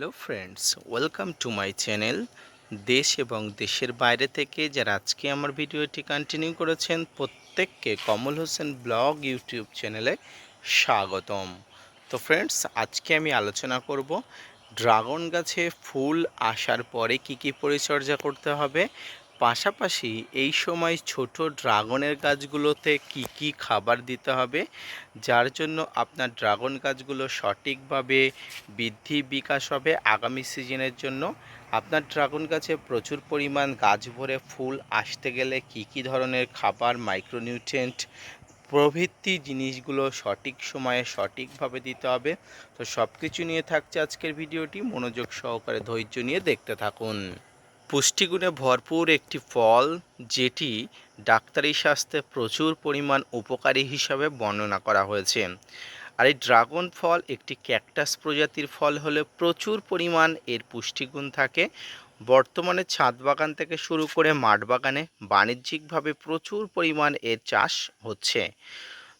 Hello friends, welcome to my channel দেশ এবং দেশের বাইরে থেকে যারা আজকে আমার ভিডিওটি কন্টিনিউ করেছেন, প্রত্যেককে কমল হোসেন ব্লগ ইউটিউব চ্যানেলে স্বাগতম। তো ফ্রেন্ডস, আজকে আমি আলোচনা করব ড্রাগন গাছে ফুল আসার পরে কি কি পরিচর্যা করতে হবে পাশাপাশি এই সময় ছোট ড্রাগনের গাছগুলোতে কি কি খাবার দিতে হবে? যার জন্য আপনার ড্রাগন গাছগুলো সঠিকভাবে বৃদ্ধি, বিকাশ হবে আগামী সিজনের জন্য। আপনার ড্রাগন গাছে প্রচুর পরিমাণ গাছ ভরে ফুল আসতে গেলে কি কি ধরনের খাবার মাইক্রোনিউট্রিয়েন্ট প্রভৃতি জিনিসগুলো সঠিক সময়ে সঠিকভাবে দিতে হবে। তো সব কিছু নিয়ে থাকছে আজকের ভিডিওটি। মনোযোগ সহকারে ধৈর্য নিয়ে দেখতে থাকুন। পুষ্টিগুণে ভরপুর একটি ফল যেটি ডাক্তারি স্বাস্থ্যে প্রচুর পরিমাণ উপকারী হিসাবে বর্ণনা করা হয়েছে। আর এই ড্রাগন ফল একটি ক্যাকটাস প্রজাতির ফল হলে প্রচুর পরিমাণ এর পুষ্টিগুণ থাকে। বর্তমানে ছাদ বাগান থেকে শুরু করে মাঠ বাগানে বাণিজ্যিকভাবে প্রচুর পরিমাণ এর চাষ হচ্ছে।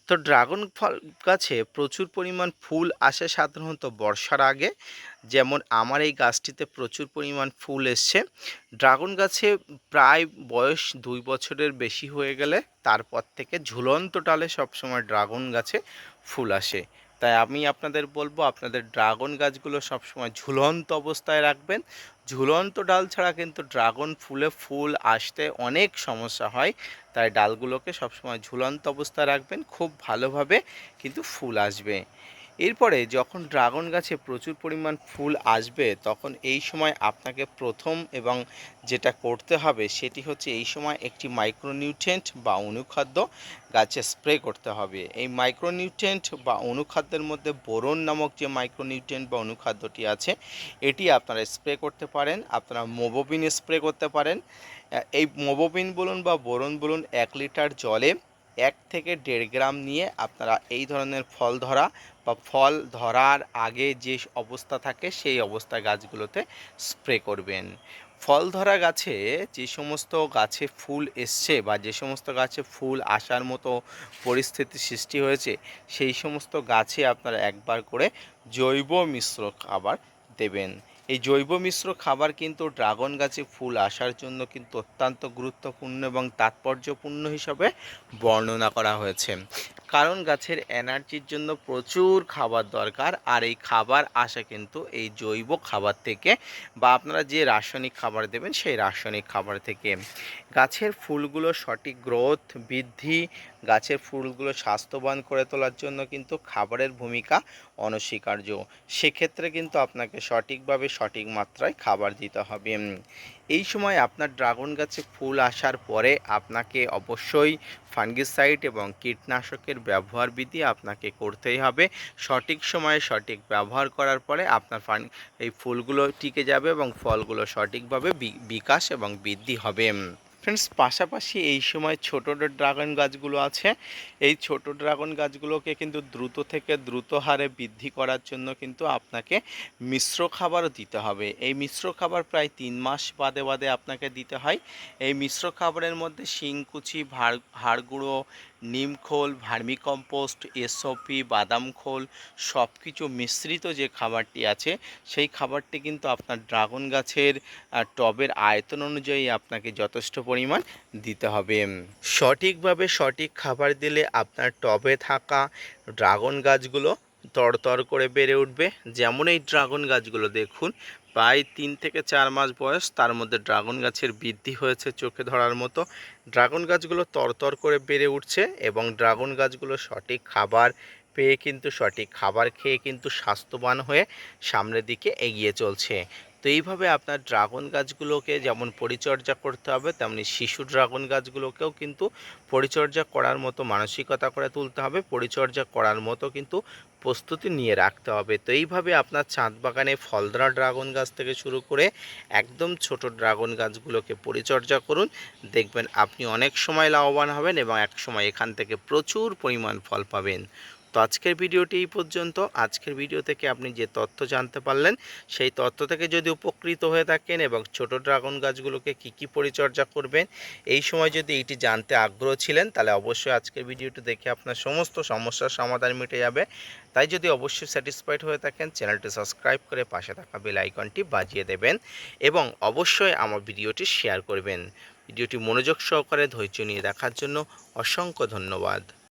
তো ড্রাগন ফল গাছে প্রচুর পরিমাণ ফুল আসে সাধারণত বর্ষার আগে। যেমন আমার এই গাছটিতে প্রচুর পরিমাণ ফুল এসছে। ড্রাগন গাছে প্রায় বয়স দুই বছরের বেশি হয়ে গেলে তারপর থেকে ঝুলন্ত ডালে সবসময় ড্রাগন গাছে ফুল আসে। তাই আমি আপনাদের বলব, আপনাদের ড্রাগন গাছগুলো সবসময় ঝুলন্ত অবস্থায় রাখবেন। ঝুলন্ত ডাল ছাড়া কিন্তু ড্রাগন ফুলে ফুল আসতে অনেক সমস্যা হয়। তাই ডালগুলোকে সবসময় ঝুলন্ত অবস্থায় রাখবেন, খুব ভালোভাবে কিন্তু ফুল আসবে। এরপরে যখন ড্রাগন গাছে প্রচুর পরিমাণ ফুল আসবে, তখন এই সময় আপনাকে প্রথম এবং যেটা করতে হবে সেটি হচ্ছে এই সময় একটি মাইক্রোনিউট্রেন্ট বা অনুখাদ্য গাছে স্প্রে করতে হবে। এই মাইক্রোনিউট্রেন্ট বা অনুখাদ্যের মধ্যে বোরন নামক যে মাইক্রোনিউট্রেন্ট বা অনুখাদ্যটি আছে, এটি আপনারা স্প্রে করতে পারেন, আপনারা মোবোবিন স্প্রে করতে পারেন। এই মোবোবিন বলুন বা বোরন বলুন, এক লিটার জলে এক থেকে দেড় গ্রাম নিয়ে আপনারা এই ধরনের ফল ধরা বা ফল ধরার আগে যে অবস্থা থাকে সেই অবস্থা গাছগুলোতে স্প্রে করবেন। ফল ধরা গাছে যে সমস্ত গাছে ফুল এসছে বা যে সমস্ত গাছে ফুল আসার মতো পরিস্থিতি সৃষ্টি হয়েছে, সেই সমস্ত গাছে আপনারা একবার করে জৈব মিশ্র খাবার দেবেন। এই জৈব মিশ্র খাবার কিন্তু ড্রাগন গাছে ফুল আসার জন্য কিন্তু অত্যন্ত গুরুত্বপূর্ণ এবং তাৎপর্যপূর্ণ হিসাবে বর্ণনা করা হয়েছে। কারণ গাছের এনার্জির জন্য প্রচুর খাবার দরকার, আর এই খাবার আসে কিন্তু এই জৈব খাবার থেকে বা আপনারা যে রাসায়নিক খাবার দেবেন সেই রাসায়নিক খাবার থেকে। গাছের ফুলগুলো সঠিক গ্রোথ, বৃদ্ধি, গাছের ফুলগুলো স্বাস্থ্যবান করে তোলার জন্য কিন্তু খাবারের ভূমিকা অনস্বীকার্য। সেক্ষেত্রে কিন্তু আপনাকে সঠিকভাবে সঠিক মাত্রায় খাবার দিতে হবে। এই সময় আপনার ড্রাগন গাছে ফুল আসার পরে আপনাকে অবশ্যই ফাঙ্গিসাইড এবং কীটনাশকের ব্যবহার বিধি আপনাকে করতেই হবে। সঠিক সময়ে সঠিক ব্যবহার করার পরে আপনার ফান এই ফুলগুলো টিকে যাবে এবং ফলগুলো সঠিকভাবে বিকাশ এবং বৃদ্ধি হবে। ফ্রেন্ডস পাশাপাশি এই সময় ছোট ড্রাগন গাছগুলো আছে। এই ছোট ড্রাগন গাছগুলোকে কিন্তু দ্রুত থেকে দ্রুত হারে বৃদ্ধি করার জন্য কিন্তু আপনাকে মিশ্র খাবারও দিতে হবে। এই মিশ্র খাবার প্রায় তিন মাস বাদে বাদে আপনাকে দিতে হয়। এই মিশ্র খাবারের মধ্যে শিংকুচি ভাড় হাড় গুঁড়ো নিমখোল ভার্মিকম্পোস্ট এসওপি বাদাম খোল সব কিছু মিশ্রিত যে খাবারটি আছে, সেই খাবারটি কিন্তু আপনার ড্রাগন গাছের টবের আয়তন অনুযায়ী আপনাকে যথেষ্ট পরিমাণ দিতে হবে। সঠিকভাবে সঠিক খাবার দিলে আপনার টবে থাকা ড্রাগন গাছগুলো তরতর করে বেড়ে উঠবে। যেমন এই ড্রাগন গাছগুলো দেখুন প্রায় তিন থেকে চার মাস বয়স, তার মধ্যে ড্রাগন গাছের বৃদ্ধি হয়েছে চোখে ধরার মতো। ড্রাগন গাছগুলো তরতর করে বেড়ে উঠছে এবং ড্রাগন গাছগুলো সঠিক খাবার পেয়ে কিন্তু, সঠিক খাবার খেয়ে কিন্তু স্বাস্থ্যবান হয়ে সামনের দিকে এগিয়ে চলছে। তো এইভাবে আপনার ড্রাগন গাছগুলোকে যেমন পরিচর্যা করতে হবে, তেমনি শিশু ড্রাগন গাছগুলোকেও কিন্তু পরিচর্যা করার মতো মানসিকতা করে তুলতে হবে, পরিচর্যা করার মতো কিন্তু প্রস্তুতি নিয়ে রাখতে হবে। তো এইভাবে আপনার ছাদ বাগানে ফলদ্রা ড্রাগন গাছ থেকে শুরু করে একদম ছোট ড্রাগন গাছগুলোকে পরিচর্যা করুন। দেখবেন আপনি অনেক সময় লাভবান হবেন এবং এক সময় এখান থেকে প্রচুর পরিমাণ ফল পাবেন। তো আজকের ভিডিওটি এই পর্যন্ত। আজকের ভিডিও থেকে আপনি যে তথ্য জানতে পারলেন, সেই তথ্য থেকে যদি উপকৃত হয়ে থাকেন এবং ছোট ড্রাগন গাছগুলোকে কি কি পরিচর্যা করবেন, এই সময় যদি এইটি জানতে আগ্রহ ছিলেন, তাহলে অবশ্যই আজকের ভিডিওটি দেখে আপনার সমস্ত সমস্যার সমাধান মিটে যাবে। তাই যদি অবশ্যই স্যাটিসফাইড হয়ে থাকেন, চ্যানেলটি সাবস্ক্রাইব করে পাশে থাকা বেল আইকনটি বাজিয়ে দেবেন এবং অবশ্যই আমার ভিডিওটি শেয়ার করবেন। ভিডিওটি মনোযোগ সহকারে ধৈর্য নিয়ে দেখার জন্য অসংখ্য ধন্যবাদ।